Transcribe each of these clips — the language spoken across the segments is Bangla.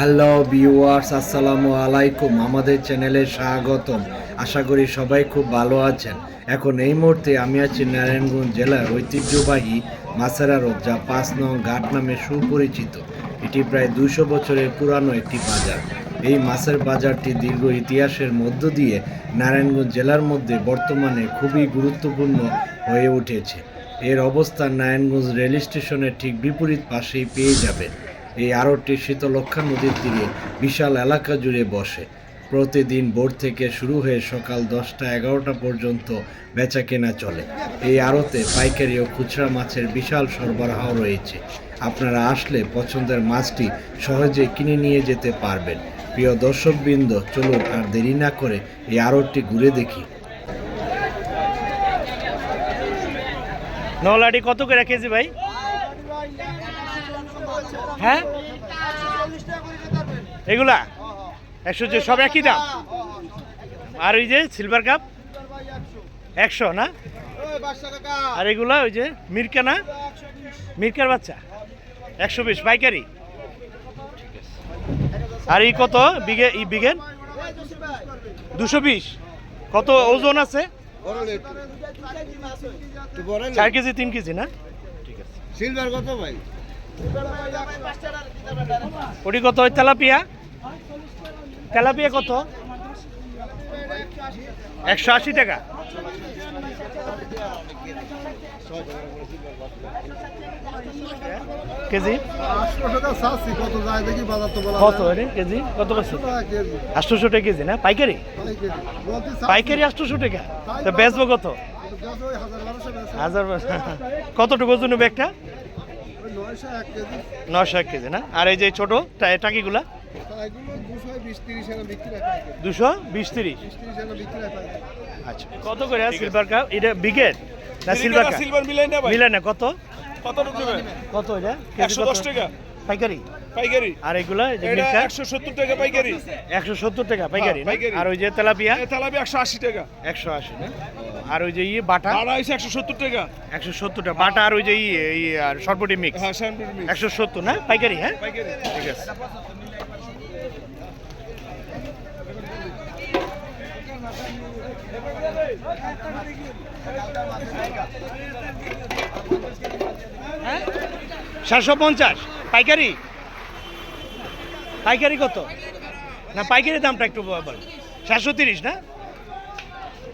হ্যালো ভিউয়ার্স আসসালামু আলাইকুম। আমাদের চ্যানেলে স্বাগতম। আশা করি সবাই খুব ভালো আছেন। এখন এই মুহূর্তে আমি আছি নারায়ণগঞ্জ জেলার ঐতিহ্যবাহী মাছেরা রোড, যা পাঁচ নং ঘাট নামে সুপরিচিত। এটি প্রায় দুশো বছরের পুরানো একটি বাজার। এই মাছের বাজারটি দীর্ঘ ইতিহাসের মধ্য দিয়ে নারায়ণগঞ্জ জেলার মধ্যে বর্তমানে খুবই গুরুত্বপূর্ণ হয়ে উঠেছে। এর অবস্থান নারায়ণগঞ্জ রেল স্টেশনের ঠিক বিপরীত পাশেই পেয়ে যাবেন। এই আড়তটি শীতলক্ষা নদীর তীরে বিশাল এলাকা জুড়ে বসে। প্রতিদিন ভোর থেকে শুরু হয়ে সকাল দশটা এগারোটা পর্যন্ত বেচা কেনা চলে। এই আড়তে পাইকারি ও খুচরা মাছের বিশাল সরবরাহ রয়েছে। আপনারা আসলে পছন্দের মাছটি সহজে কিনে নিয়ে যেতে পারবেন। প্রিয় দর্শকবৃন্দ, চলুন আর দেরি না করে এই আড়তটি ঘুরে দেখি। নলাডি কত করে কেজি ভাই? হ্যাঁ? এগুলা? একশো যে সব একই দাম? আর ওই যে সিলভার কাপ একশো, না? আর এগুলা ওই যে মিরকা, না? মিরকার বাচ্চা? একশো বিশ, পাইকারি? আর এই কত? বিঘে ই বিঘেন দুশো বিশ। কত ওজন আছে? চার কেজি, তিন কেজি, না? সিলভার কত ভাই? ওটি কত? তেলাপিয়া? তেলাপিয়া কত? একশো আশি টাকা। কেজি? কত কেজি? কত বছর টাকা কেজি, না? পাইকারি? পাইকারি আটশোশো টাকা। বেচবো কত? হাজার কতটুকু ওজন হবে একটা ওই নয়শো এক কেজি নশো এক কেজি না? আর এই যে ছোট টাকিগুলা? দুশো বিশ তিরিশ। আচ্ছা। কত করে সিলভার কাপ এটা বিগেট না সিলভার সিলভার মিলাই না মিলাই না কত? কত কত এটা? একশো দশ টাকা। পাইকারি? পাইকারি। আর এগুলা এই যে একশো সত্তর টাকা পাইকারি। একশো সত্তর টাকা পাইকারি হ্যাঁ, আর ওই যে তেলাপিয়া? একশো আশি টাকা। একশো আশি না? আর ওই যে ইয়ে বাটা? হয়েছে একশো সত্তর টাকা। একশো সত্তর টাকা। বাটা আর ওই যে ইয়ে ইয়ে আর সরবটি মিক্স। হ্যাঁ মিক্স। একশো সত্তর না? পাইকারি হ্যাঁ? পাইকারি। ঠিক আছে। হ্যাঁ? সাতশো পঞ্চাশ। পাইকারি? পাইকারি কত? না, পাইকারি দামটা একটু বল সাতশো তিরিশ, না?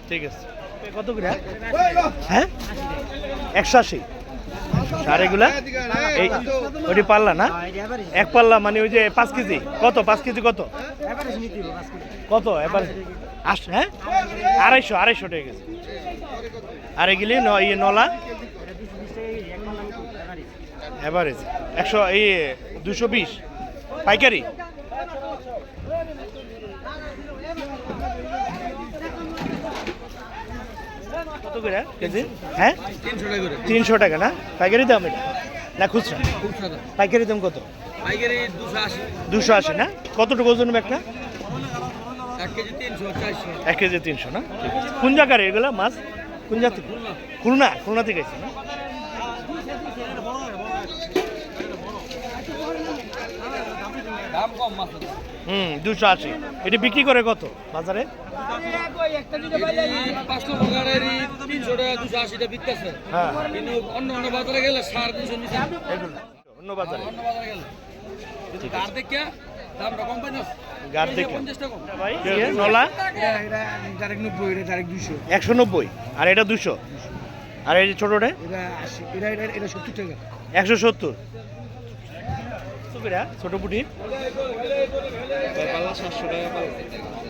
ঠিক আছে। কত করে? হ্যাঁ? একশো আশি। আর এগুলা? এই, ওটি পাল্লা, না? এক পাল্লা মানে ওই যে পাঁচ কেজি। কত? পাঁচ কেজি কত? কত? এবার আস হ্যাঁ? আড়াইশো আড়াইশো টাকা গেছে আর ইয়ে নলা? এভারেজ একশো এই দুশো বিশ। পাইকারি। কত করে? কেজি? হ্যাঁ? তিনশো টাকা না? পাইকারি দাম এটা? না খুচরা? পাইকারি দাম কত? দুশো আশি। না? কতটুকু ওজন একটা? এক কেজি তিনশো না? কোন জায়গার এগুলো মাছ? কোন জাতি? খুলনা। খুলনা থেকে না? নলা এটা এটা ডাইরেক্ট নব্বই এটা ডাইরেক্ট দুশো একশো নব্বই। আর এটা দুশো? আর এই যে ছোটোটা? এটা এটা এটা এটা সত্তর টাকা। একশো সত্তর। ছোট পুটি।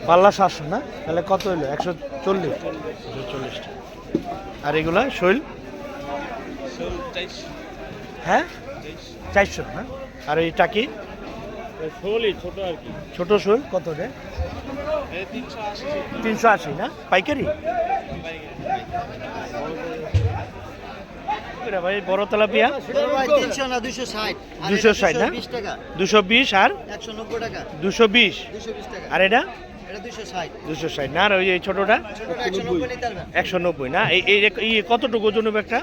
পাল্লা সাতশো না? তাহলে কত হইল? একশো চল্লিশ? একশো চল্লিশটা আর এগুলা শৈল? হ্যাঁ? চারশো না? আর এই টাকি? ছোট আর কি। ছোট শোল কত রে? তিনশো আশি। না? পাইকারি। এটা ভাই বড় তেলাপিয়া? দুশো ষাট। আর 260 এটা না? দুশো বিশ আর? একশো নব্বই টাকা। দুশো বিশ? দুশো বিশ টাকা। আর এটা? এটা দুশো ষাট। না আর ওই ছোটোটা? একশো নব্বই না? এই কতটুকু ওজন হবে একটা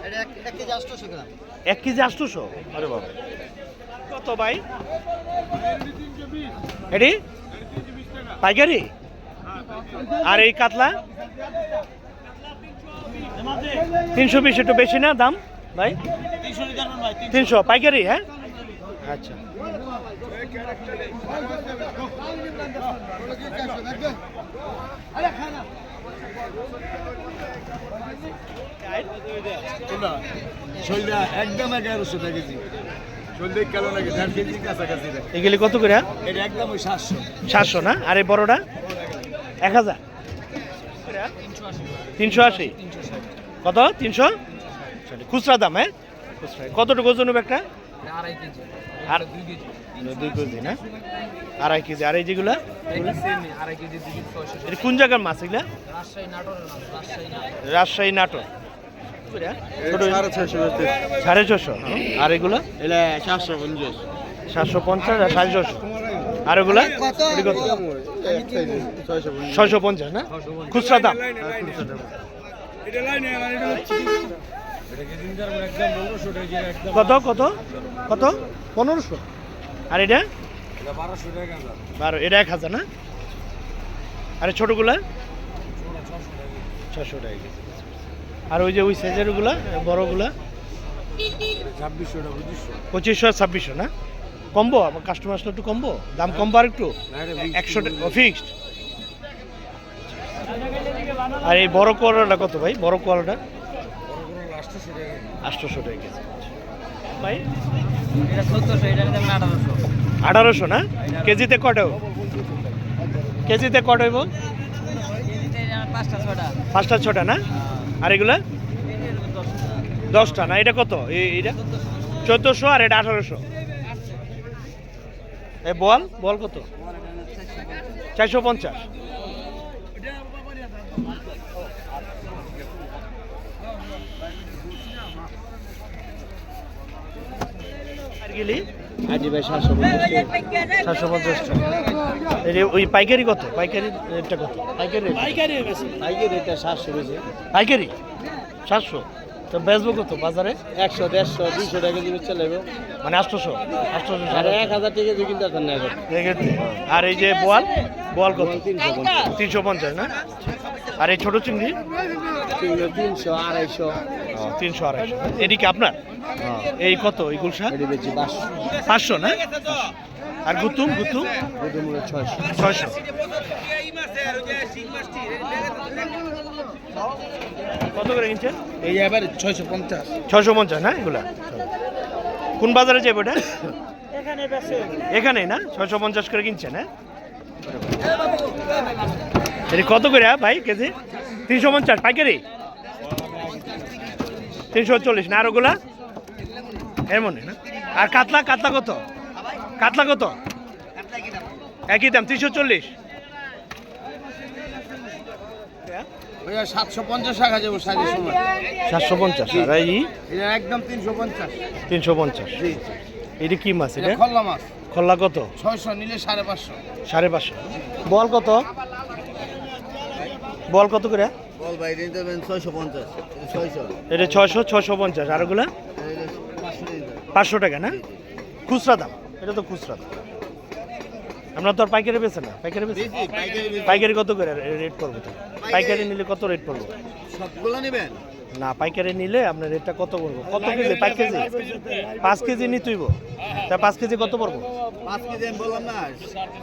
এক কেজি আটশোশো আরে বাবা। কত ভাই? এটি? পাইকারি? আর এই কাতলা? তিনশো বিশ একটু বেশি না দাম? ভাই? তিনশো পাইকারি হ্যাঁ? আচ্ছা। একদম এগারোশো টাকা কেজি। এগুলি কত করে এটা একদম ওই সাতশো। সাতশো না? আর এই বড়টা? এক হাজার? তিনশো আশি? কত? তিনশো? খুচরা দাম হ্যাঁ? খুচরা। কতটুকু ওজন হবে একটা? আর দুই কেজি। না? আড়াই কেজি। আর এই যেগুলা? এটা কোন জায়গার মাছ এগুলা? রাজশাহী নাটোরের মাছ রাজশাহী নাটোর। সাড়ে ছশো আর এগুলো? সাতশো পঞ্চাশ। সাতশো পঞ্চাশ আর সাড়ে ছশো আর এগুলা? এটি ছয়শো পঞ্চাশ। না? খুচরা দাম। কত কত? কত? পনেরোশো। আর এটা? বারো, এটা এক হাজার না? আর ছোটোগুলা? ছশো টাকা। আর ওই যে ওই সাইজেরগুলা বড়গুলা? পঁচিশশো আর ছাব্বিশশো না? কমবো? আমার কাস্টমার আসলে একটু কমবো? দাম কমবো আর একটু? একশো ফিক্সড আর এই বড় কোয়ালাটা কত ভাই? বড় কোয়ালাটা আটশোশো টাকা কেজি। ভাই আঠারোশো। না? কেজিতে কটাও কেজিতে কট হইব? পাঁচটা ছটা। না? আর এগুলা? দশটা না? এটা কত? এই- এইটা? চোদ্দোশো আর এটা আঠারোশো। এ বল? বল কত? চারশো পঞ্চাশ। গেলি আজি ভাই সাতশো পঞ্চাশ সাতশো পঞ্চাশ ওই পাইকারি কত? পাইকারি রেটটা কত? পাইকারি পাইকারি পাইকারি এটা সাতশো বেশি। পাইকারি? সাতশো? তো বেচবো কত বাজারে? একশো দেড়শো দুইশো টাকা কেজি চলে যাবে মানে আটশোশো? আটশোশো আর এক হাজার টাকা কেজি কিনতে না আর এই যে বোয়াল? বোয়াল কত? তিনশো পঞ্চাশ না? আর এই ছোটো চিংড়ি? তিনশো আড়াইশো। তিনশো আড়াইশো এদিকে আপনার এই কত? এই গুলশা পাঁচশো। পাঁচশো না? আর গুতুম? গুতুম? ছয়শো। ছয়শো। কত করে কিনছেন? এই এবার ছয়শো পঞ্চাশ। ছয়শো পঞ্চাশ না এগুলা? কোন বাজারে যাবে ওটা এখানেই না? ছয়শো পঞ্চাশ করে কিনছেন হ্যাঁ? এটি কত করে হ্যাঁ, ভাই কেজি? তিনশো পঞ্চাশ পাইকারি? তিনশো চল্লিশ না আর ওগুলা? এর মনে না? আর কাতলা কাতলা কত? কাতলা কত? একই দাম তিনশো চল্লিশ। সাতশো পঞ্চাশ টাকা যাব সাড়ে সাতশো পঞ্চাশ আর এই? একদম তিনশো পঞ্চাশ। তিনশো পঞ্চাশ। এটি কি মাছ এটা? এটা খল্লা মাছ। খোল্লা কত? ছয়শো নিলে সাড়ে পাঁচশো। সাড়ে পাঁচশো। বল কত? বল কত করে? বল ভাই ছয়শো পঞ্চাশ। ছয়শো। এটা ছয়শো ছশো পঞ্চাশ। আর ওগুলা? পাঁচশো টাকা না? খুচরা দাম। এটা তো খুচরা দাম। আমরা তো আর পাইকারি বেছে না। পাইকারি বেছে পাইকারি কত করে রেট করব তো? পাইকারি নিলে কত রেট করব? সবগুলো নেবেন? না পাইকারি নিলে আপনার রেটটা কত করব কত কেজি? পাঁচ কেজি? পাঁচ কেজি নিতেইব। তা পাঁচ কেজি কত পড়ব? পাঁচ কেজি আমি বললাম না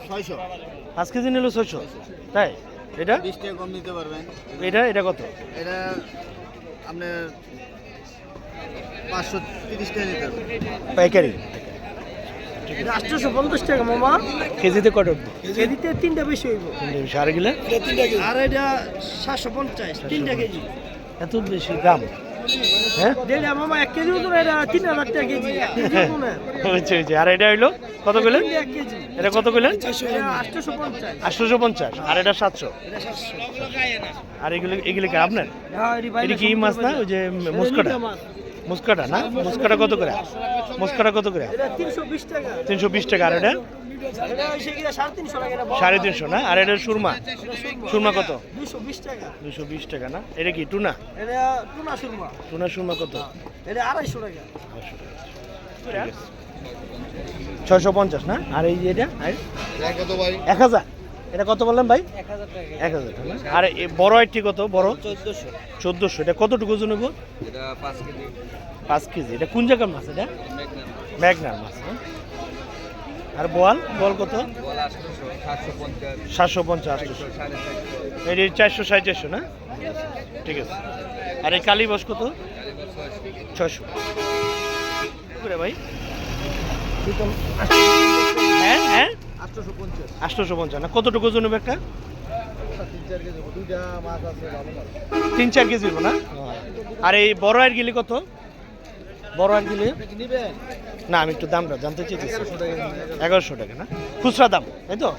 ছয়শো। পাঁচ কেজি নিলে ছয়শো। তাই? এটা? বিশ টাকা কম নিতে পারবেন। এটা? এটা কত? এটা আপনার পাঁচশো তিরিশ টাকা নিতে পারবেন। পাইকারি? আটশোশো পঞ্চাশ টাকা মামা। কেজিতে কত? কেজিতে তিনটা বেশি হইব। সাড়ে গেলে আর এটা সাতশো পঞ্চাশ তিনটা কেজি। এত বেশি দাম? হ্যাঁ? মামা এক কেজি ওজন এটা তিন হাজার টাকা কেজি। আর এটা হইল? কত কইলেন? এটা কত কইলেন? আটশোশো পঞ্চাশ। আর এটা সাতশো। আর এগুলো এগুলো কি আপনার? এটি কি মাছ না? ওই যে মুস্কাটা। মুস্কাটা না? মুস্কাটা কত করে? মুস্কাটা কত করে? তিনশো বিশ টাকা। তিনশো বিশ টাকা আর এটা? সাড়ে তিনশো না? আর এটা সুরমা? সুরমা। কত? দুশো বিশ টাকা। দুশো বিশ টাকা না? এটা কি টুনা? টুনা সুরমা। কত? আড়াইশো টাকা। ছয়শো পঞ্চাশ না? আর এই যে এটা? আর কত ভাই এক হাজার? এটা কত বললেন ভাই? এক হাজার টাকা আর বড় একটি কত? বড়? চোদ্দোশো। চোদ্দোশো। এটা কতটুকু ওজন নেব এটা পাঁচ কেজি। এটা কোন জায়গার মাছ এটা? ম্যাগনার মাছ। না? আর বল? বল কত? সাতশো পঞ্চাশ। সাতশো পঞ্চাশ চারশো এটি চারশো সাড়ে চারশো না? ঠিক আছে। আর এই কালী বস কত? ছয়শো। ভাই? হ্যাঁ হ্যাঁ আটশোশো পঞ্চাশ। না? কতটুকু ওজন নেবে একটা? তিন চার কেজি না? আর এই বড় আর গিলি কত? বড় আর গিলি? না আমি একটু দামটা জানতে চাইছি এগারোশো টাকা। না? খুচরা দাম তাই তো?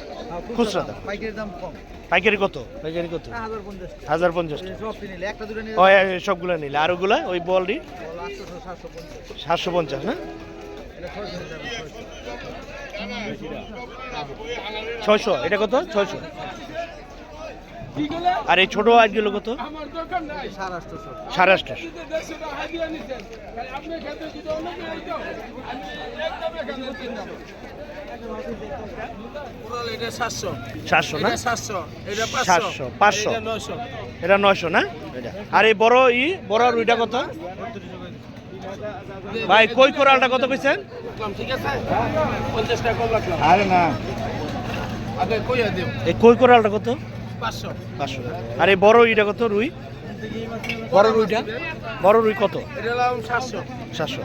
খুচরা দাম। পাইকারি দাম কম। পাইকারি কত? পাইকারি কত? হাজার পঞ্চাশ। হাজার পঞ্চাশ টাকা। সব নিলে একটা দুটো নিলে ও সবগুলো নিলে। আর ওগুলা ওই পঞ্চাশ। সাতশো পঞ্চাশ না? ছয়শো, এটা কত? ছয়শো। আর এই ছোট আজগুলো কত? সাড়ে এটা সাতশো না? সাতশো, পাঁচশো। এটা নয়শো না? আর এই বড় ই, বড় রুইটা কত? ভাই কই কোরালটা কত কইছেন? ঠিক আছে? পঞ্চাশ টাকা কম রাখলাম। আরে না। আগে দেব এই কই কোরালটা কত? পাঁচশো। পাঁচশো। আর এই বড় ইটা কত রুই? বড় রুইটা? বড় রুই কত? সাতশো। সাতশো।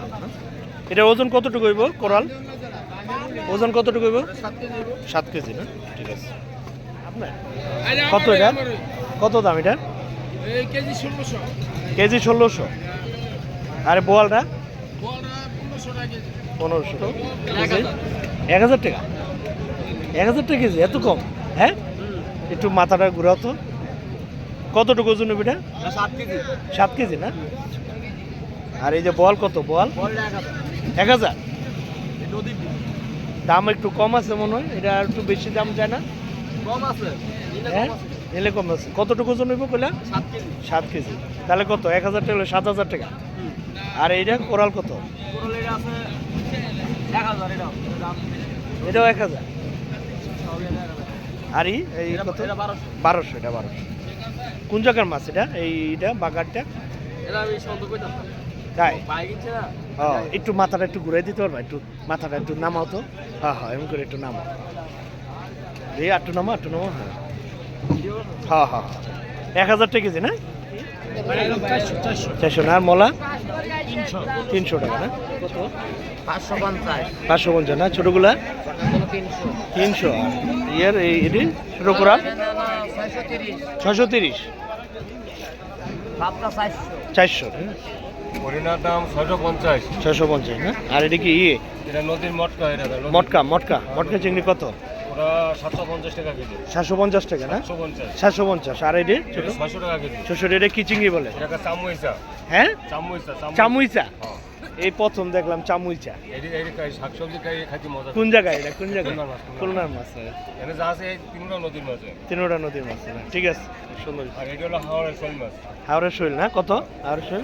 এটা ওজন কতটুকু হইব কোরাল? ওজন কতটুকু হইব? সাত কেজি না? ঠিক আছে। কত এটা? কত দাম এটা? কেজি ষোলোশো। কেজি ষোলোশো। আর বোয়ালটা পনেরোশো এক হাজার। টাকা? এক হাজার টাকা কেজি এত কম? হ্যাঁ? একটু মাথাটা ঘুরাও তো। কতটুকু ওজন হবে এটা? সাত কেজি। না? আর এই যে বল কত? বল এক হাজার। দাম একটু কম আছে মনে হয় এটা একটু বেশি দাম যায় না? কম আছে হ্যাঁ? এলে কম আছে। কতটুকু ওজন হইব কইলা? সাত কেজি। তাহলে কত? এক হাজার টাকা হলে সাত হাজার টাকা। আর এইটা কোরাল কত? এটাও। এক হাজার। আর এই কত? বারোশো। এটা বারোশো। কোন জায়গার মাছ এটা? এইটা বাগারটা তাই? ও একটু মাথাটা একটু ঘুরাই দিতে পারবা? একটু মাথাটা একটু নামাও তো। হ্যাঁ হ্যাঁ এমন করে একটু নামাও। এই একটু নামা একটু নামা হ্যাঁ। হ্যাঁ হ্যাঁ। এক হাজার টাকা কেজি না? চারশো না? আর মলা? তিনশো। টাকা না? পাঁচশো পঞ্চাশ। না? ছোটোগুলা? তিনশো। ইয়ের এই এটি? ছোটো কোরাল ছয়শো তিরিশ। ছশো তিরিশ চারশো চারশো হরিণার দাম ছয়শো পঞ্চাশ। ছশো পঞ্চাশ না? আর এটা কি ইয়ে? এটা নদীর মটকা এটা মটকা মটকা। মটকা চিংড়ি কত? সাতশো পঞ্চাশ টাকা না? সাতশো পঞ্চাশ। আর এটি? ছোটো? টাকা কেজি। ছশো এটা কি চিংড়ি বলে? হ্যাঁ? চামুইচা এই প্রথম দেখলাম চামুইচা। কোন জায়গায় এটা? কোন জায়গায়? খুলনার মাছ, হ্যাঁ। তিনটা নদীর মাছ ঠিক আছে। সুন্দর। হাওড়ের শোল না? কত? হাওড়ের শৈল?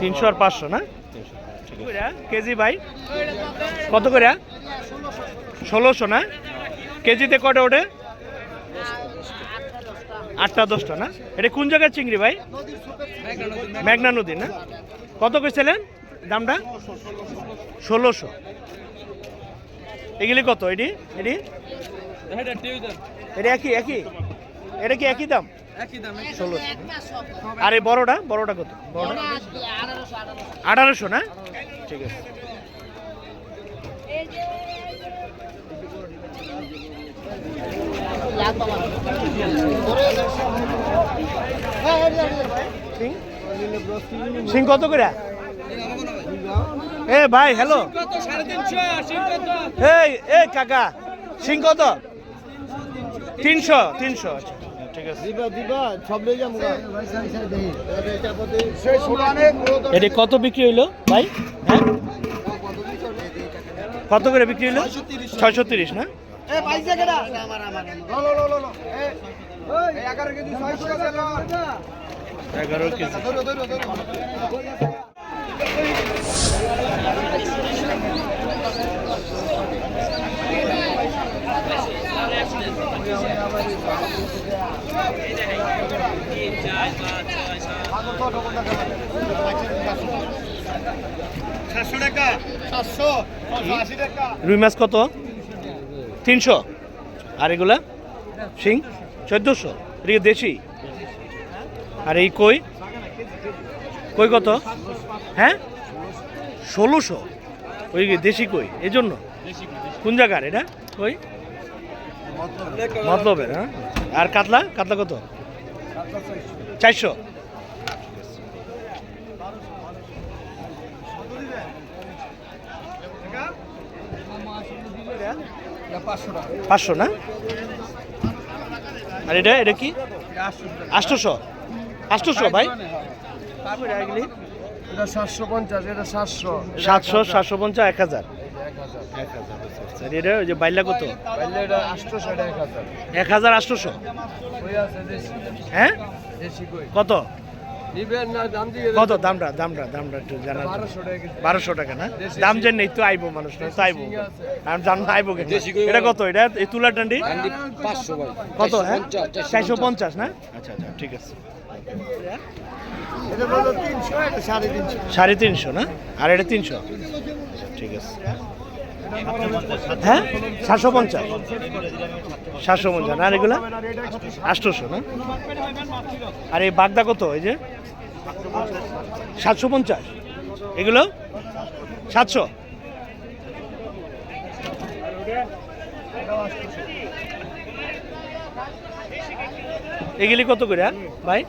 তিনশো আর পাঁচশো না? কেজি ভাই কত করে ষোলোশো না? কেজিতে কটা ওঠে? আটটা, দশটা না? এটা কোন জায়গার চিংড়ি ভাই? মেঘনা নদী না? কত কইছিলেন দামটা? ষোলোশো। এগুলি কত এটি? এটি? এটা একই একই? এটা কি একই দাম? ষোলোশো আর এই বড়টা? বড়টা কত? আঠারোশো না? ঠিক আছে। সিং কত করে? এ ভাই হ্যালো এই এই কাকা সিং কত? তিনশো তিনশো আচ্ছা। ঠিক আছে দিবা দিবা সব লই এটি কত বিক্রি হইল ভাই? হ্যাঁ? কত করে বিক্রি হইল? ছয়শো তিরিশ না? এ পাইছে টাকা রুই মাছ কত? তিনশো। আর এগুলা? শিং? চোদ্দোশো। এটা দেশি। আর এই কই? কই কত? হ্যাঁ? ষোলোশো। ওই দেশি কই? এই জন্য কোন জায়গার এটা? কই? মতলবের হ্যাঁ? আর কাতলা? কাতলা কত? চারশো। পাঁচশো না? আর এটা এটা কি? আষ্টশো আষ্টশো ভাই? এটা সাতশো পঞ্চাশ এটা সাতশো। সাতশো সাতশো পঞ্চাশ এক হাজার। এটা ওই যে বাইলা কত? এক হাজার। হ্যাঁ? কত? কত? দামটা দামটা দামটা একটু জানা বারোশো টাকা কেজি। বারোশো টাকা না? দাম। নেই তো আইবো মানুষ না তো আইবো। আমি জানো আইবো কেন এটা কত? এটা এই তুলা টান্ডি পাঁচশো কত হ্যাঁ? চারশো পঞ্চাশ না? আচ্ছা আচ্ছা ঠিক আছে। তিনশো সাড়ে তিনশো। সাড়ে তিনশো না? আর এটা তিনশো? ঠিক আছে। হ্যাঁ? সাতশো পঞ্চাশ। সাতশো পঞ্চাশ। আর এগুলা? আটশোশো না? আর এই বাগদা কত? এই যে? সাতশো পঞ্চাশ। এগুলো? সাতশো? এগুলি কত করে হ্যাঁ, ভাই?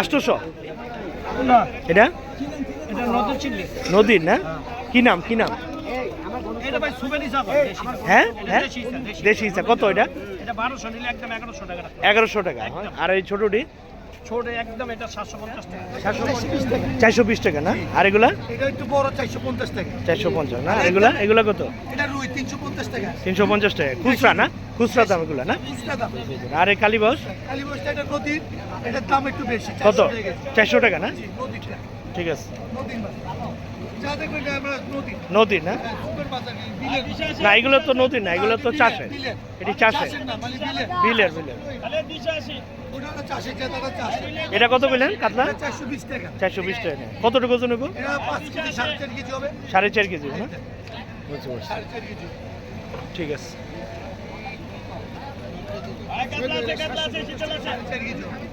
আটশোশো এটা? নদীর না? কি নাম কি নাম? হ্যাঁ হ্যাঁ? দেশি ইচ্ছা কত এটা? এগারোশো টাকা। আর এই ছোটটি? ছোট একদম এটা সাতশো পঞ্চাশ টাকা। চারশো বিশ টাকা না? আর এগুলা? এটা একটু বড় চারশো পঞ্চাশ টাকা। চারশো পঞ্চাশ না? আর এগুলা? এগুলা কত? এটা রুই তিনশো পঞ্চাশ টাকা। খুচরা না? খুচরা দাম এগুলা না? খুচরা দাম। আর এই কালীবাস কালী এটা নদীর। এটার দাম একটু বেশি কত? 400 টাকা চারশো টাকা না? ঠিক আছে। নদীর না? হ্যাঁ, না এগুলো তো নদীর না এগুলো তো বিলের। এটি না মানে বিলের। বিলের এটা কত বললেন কাতলা? চারশো বিশ টাকা। কতটুকু ওজন সাড়ে চার কেজি হবে। সাড়ে চার কেজি না? বুঝতে পারছি। কেজি। ঠিক আছে।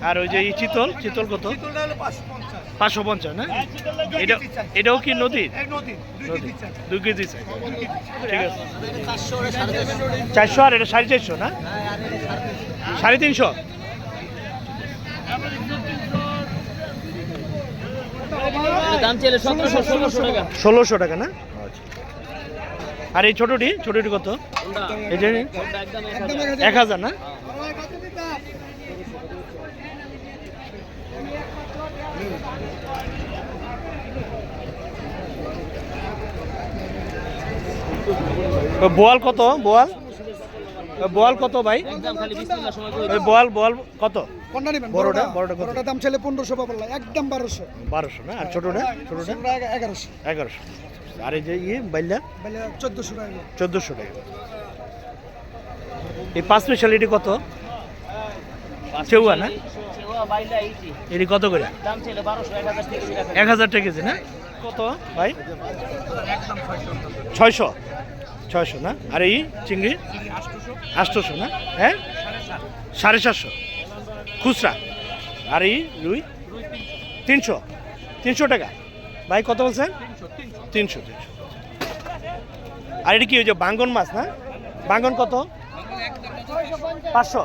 আর ওই যে এই চিতল চিতল কত? চিতলটা হলো পাঁচশো পঞ্চাশ না? এটা এটাও কি নদীর? নদীর কেজি চাই। ঠিক আছে। চারশো আর এটা সাড়ে চারশো না? সাড়ে তিনশো? ষোলোশো টাকা। ষোলোশো টাকা না? আর এই ছোটটি? ছোটটি কত? এই যে এক হাজার। না ওই বোয়াল কত? বোয়াল? বোয়াল কত ভাই? ওই বোয়াল বোয়াল কত? কোনটা নেবেন বড়টা? বড়টা। বড়টা দাম চাইলে পনেরোশো একদম বারোশো। বারোশো না? আর ছোটটা? ছোটটা? এগারোশো। এগারোশো। আর এই যে ইয়ে বাইলা বলে চোদ্দোশো টাকা। চোদ্দোশো টাকা। এই পাঁচ স্পেশালিটি কত? চেউয়া না? এটি কত করে? এক হাজার টাকা এক হাজার টাকা কেজি না? কত ভাই? ছয়শো। ছয়শো না? আর এই চিংড়ি? আটশোশো না? হ্যাঁ? সাড়ে সাতশো। খুচরা। আর এই রুই? তিনশো। তিনশো টাকা। ভাই, কত বলছেন? তিনশো তিনশো। আর এটা কি ওই যে বাঙ্গন মাছ না? বাঙ্গন কত? পাঁচশো।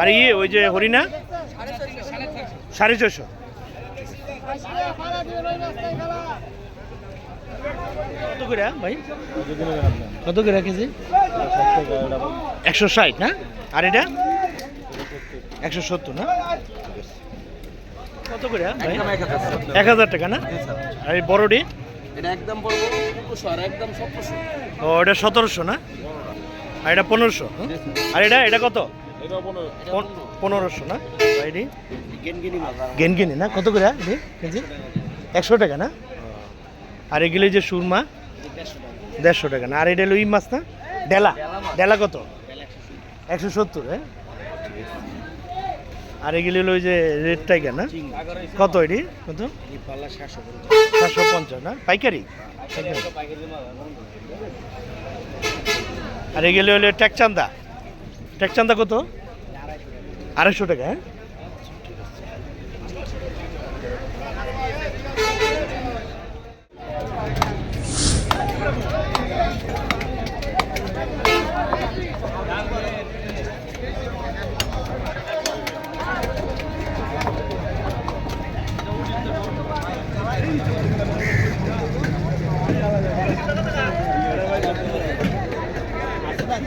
আর ইয়ে ওই যে হরিণা? সাড়ে ছশো কত করে ভাই? কত করে কেজি? একশো ষাট না? আর এটা? একশো সত্তর না? কত করে ভাই? এক হাজার টাকা। না? আর এই বড়ডি? এটা একদম আর একদম সতেরোশো ও এটা সতেরোশো না? আর এটা পনেরোশো আর এটা এটা কত? পনেরোশো না? এটি গেনগিনি না? কত করে? কেজি? একশো টাকা না? আর এগুলো যে সুরমা? দেড়শো টাকা না? আর এটা হলো মাছ না? ডেলা। ডেলা কত? একশো সত্তর হ্যাঁ? আর এগুলি হলো ওই যে রেড টাইগার না? কত এটি? কত? চারশো পঞ্চাশ। না? পাইকারি? আর এগুলি হলো ট্যাকচান্দা ট্যাকচান্দা কত? আড়াইশো টাকা হ্যাঁ?